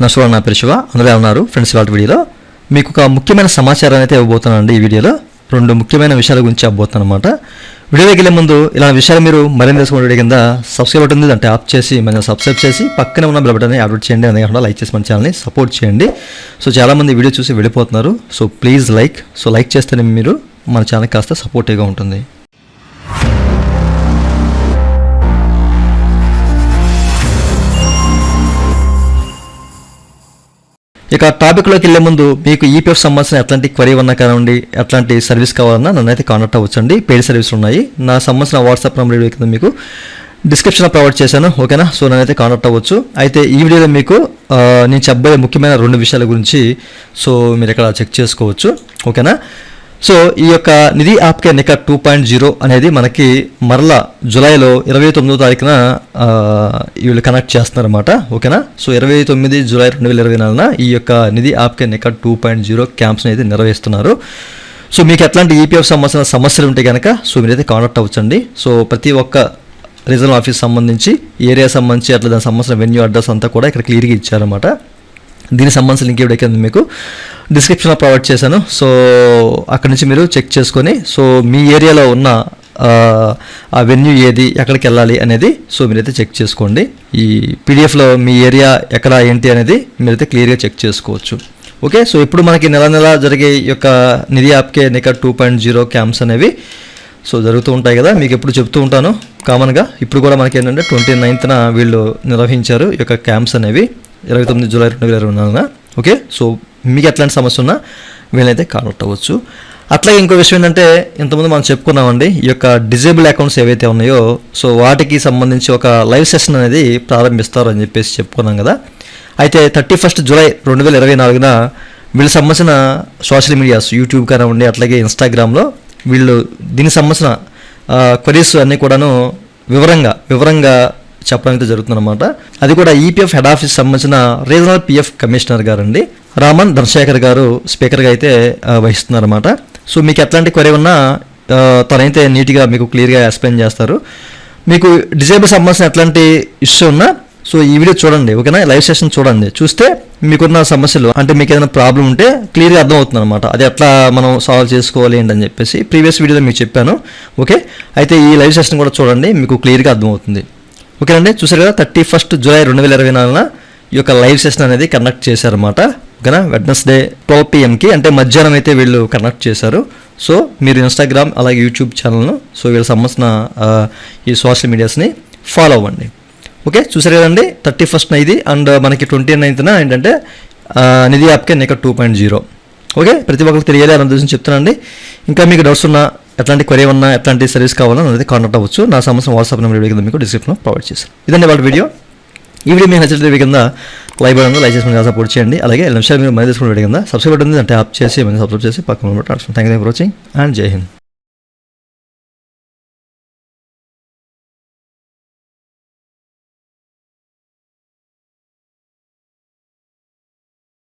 నమస్కారం నా పేరు శివ. అందరూ ఉన్నారు? ఫ్రెండ్స్ వాళ్ళ వీడియోలో మీకు ఒక ముఖ్యమైన సమాచారం అయితే ఇవ్వబోతున్నానండి ఈ వీడియోలో. రెండు ముఖ్యమైన విషయాల గురించి అవ్వబోతున్నాను అనమాట వీడియోకి వెళ్ళే ముందు ఇలా విషయాలు మీరు మరింత తెలుసుకోవడం కింద సబ్స్క్రైబ్ ఉంటుంది అంటే ఆప్ చేసి మన సబ్స్క్రైబ్ చేసి పక్కనే ఉన్న బెల్ బటన్ని అప్డేట్ చేయండి. అదే లైక్ చేసి మన ఛానల్ని సపోర్ట్ చేయండి. సో చాలామంది వీడియో చూసి వెళ్ళిపోతున్నారు. So please like so like చేస్తేనే మీరు మన ఛానల్ కాస్త సపోర్టివ్గా ఉంటుంది. ఇక టాపిక్లోకి వెళ్ళే ముందు మీకు ఈపీఎఫ్ సంబంధించిన ఎట్లాంటి క్వరీ ఉన్నా కానివ్వండి ఎట్లాంటి సర్వీస్ కావాలన్నా నన్ను అయితే కాంటాక్ట్ అవ్వచ్చండి. పెయిడ్ సర్వీస్ ఉన్నాయి. నా సంబంధించిన వాట్సాప్ నెంబర్ కింద మీకు డిస్క్రిప్షన్లో ప్రొవైడ్ చేశాను. ఓకేనా సో నేనైతే కాంటాక్ట్ అవ్వచ్చు. అయితే ఈ వీడియోలో మీకు నేను చెప్పబోయే ముఖ్యమైన రెండు విషయాల గురించి సో మీరు ఇక్కడ చెక్ చేసుకోవచ్చు. ఓకేనా సో ఈ యొక్క నిధి ఆప్కే నిక టూ పాయింట్ జీరో అనేది మనకి మరలా జూలైలో ఇరవై తొమ్మిదో తారీఖున వీళ్ళు కనెక్ట్ చేస్తున్నారన్నమాట. ఓకేనా? సో ఇరవై తొమ్మిది జూలై రెండు వేల ఇరవై నాలుగున ఈ యొక్క Nidhi Aapke Nikat two point zero క్యాంప్స్ని అయితే నిర్వహిస్తున్నారు. సో మీకు ఎట్లాంటి ఈపీఎఫ్ సంబంధించిన సమస్యలు ఉంటే కనుక సో మీరైతే కాంటాక్ట్ అవ్వచ్చండి. సో ప్రతి ఒక్క రీజనల్ ఆఫీస్ సంబంధించి ఏరియా సంబంధించి అట్లా దానికి సంబంధించిన వెన్యూ అడ్రస్ అంతా కూడా ఇక్కడ క్లియర్గా ఇచ్చారన్నమాట. దీనికి సంబంధించిన లింక్ ఇవ్వడానికి మీకు. డిస్క్రిప్షన్లో ప్రొవైడ్ చేశాను. సో అక్కడి నుంచి మీరు చెక్ చేసుకొని సో మీ ఏరియాలో ఉన్న ఆ, వెన్యూ ఏది ఎక్కడికి వెళ్ళాలి అనేది సో మీరైతే చెక్ చేసుకోండి. ఈ పీడిఎఫ్లో మీ ఏరియా ఎక్కడ ఏంటి అనేది మీరైతే క్లియర్గా చెక్ చేసుకోవచ్చు. ఓకే సో ఇప్పుడు మనకి నెల నెల జరిగే యొక్క Nidhi Aapke నిక two point zero camps అనేవి సో జరుగుతూ ఉంటాయి కదా. మీకు ఎప్పుడు చెప్తూ ఉంటాను. కామన్గా ఇప్పుడు కూడా మనకి ఏంటంటే ట్వంటీ నైన్త్న వీళ్ళు నిర్వహించారు ఈ యొక్క క్యాంప్స్ అనేవి. ఇరవై తొమ్మిది జూలై రెండు వేల ఇరవై నాలుగున. ఓకే సో మీకు ఎట్లాంటి సమస్య ఉన్నా వీళ్ళైతే కాంటాక్ట్ అవ్వచ్చు అట్లాగే ఇంకో విషయం ఏంటంటే ఇంతకుముందు మనం చెప్పుకున్నామండి ఈ యొక్క డిజేబుల్ అకౌంట్స్ ఏవైతే ఉన్నాయో సో వాటికి సంబంధించి ఒక లైవ్ సెషన్ అనేది ప్రారంభిస్తారు అని చెప్పేసి చెప్పుకున్నాం కదా. అయితే థర్టీ ఫస్ట్ జూలై రెండు వేల ఇరవై నాలుగున వీళ్ళకి సంబంధించిన సోషల్ మీడియాస్ యూట్యూబ్ కానివ్వండి అట్లాగే ఇన్స్టాగ్రామ్లో వీళ్ళు దీనికి సంబంధించిన క్వరీస్ అన్నీ కూడాను వివరంగా వివరంగా చెప్పడం అయితే జరుగుతుందన్నమాట. అది కూడా ఈపీఎఫ్ హెడ్ ఆఫీస్ సంబంధించిన రీజనల్ పిఎఫ్ కమిషనర్ గారు అండి రామన్ ధనశేఖర్ గారు స్పీకర్గా అయితే వహిస్తున్నారన్నమాట. సో మీకు ఎట్లాంటి క్వరీ ఉన్నా తనైతే నీట్గా మీకు క్లియర్గా ఎక్స్ప్లెయిన్ చేస్తారు. మీకు డిజేబుల్ సంబంధించిన ఎట్లాంటి ఇష్యూ ఉన్నా సో ఈ వీడియో చూడండి ఓకేనా? లైవ్ సెషన్ చూడండి. చూస్తే మీకున్న సమస్యలు అంటే మీకు ఏదైనా ప్రాబ్లం ఉంటే క్లియర్గా అర్థమవుతుంది అనమాట అది ఎట్లా మనం సాల్వ్ చేసుకోవాలి ఏంటని చెప్పేసి ప్రీవియస్ వీడియోలో మీకు చెప్పాను ఓకే? అయితే ఈ లైవ్ సెషన్ కూడా చూడండి మీకు క్లియర్గా అర్థమవుతుంది. ఓకేనండి చూసారు కదా థర్టీ ఫస్ట్ జూలై రెండు వేల ఇరవై నాలుగున ఈ యొక్క లైవ్ సెషన్ అనేది కండక్ట్ చేశారన్నమాట. ఓకేనా వెడ్నెస్డే ట్వెల్వ్ పిఎంకి అంటే మధ్యాహ్నం అయితే వీళ్ళు కండక్ట్ చేశారు. సో మీరు ఇన్స్టాగ్రామ్ అలాగే యూట్యూబ్ ఛానల్ను సో వీళ్ళకి సంబంధించిన ఈ సోషల్ మీడియాస్ని ఫాలో అవ్వండి. ఓకే చూసారు కదండి థర్టీ ఫస్ట్ ఇది అండ్ మనకి ట్వంటీ నైన్త్న ఏంటంటే Nidhi Aapke Nikat two point zero. Okay ప్రతి ఒక్కరికి తెలియాలి అని ఉద్దేశం చెప్తానండి ఇంకా మీకు డౌట్స్ ఉన్నా ఎట్లాంటి క్వరీ ఉన్నా ఎట్లాంటి సర్వీస్ కావాలన్నా అనేది కాంటాక్ట్ అవ్వచ్చు. నా సంబంధించిన వాట్సాప్ నెంబర్ వీడియో కింద మీకు డిస్క్రిప్షన్లో ప్రొవైడ్ చేశాను ఇదండి వాళ్ళ వీడియో ఈ వీడియో మీకు నచ్చిన వీడియో కింద లైవ్ బటన్ లైక్ చేసి సపోర్ట్ చేయండి. అలాగే నిమిషాలు మీరు మనీ తీసుకున్న వీడియో కింద సబ్స్క్రైబ్ ఉంటుంది అంటే ఆప్ చేసి మనీ సబ్స్క్రైబ్ చేసి పక్కన thank you for watching and Jai Hind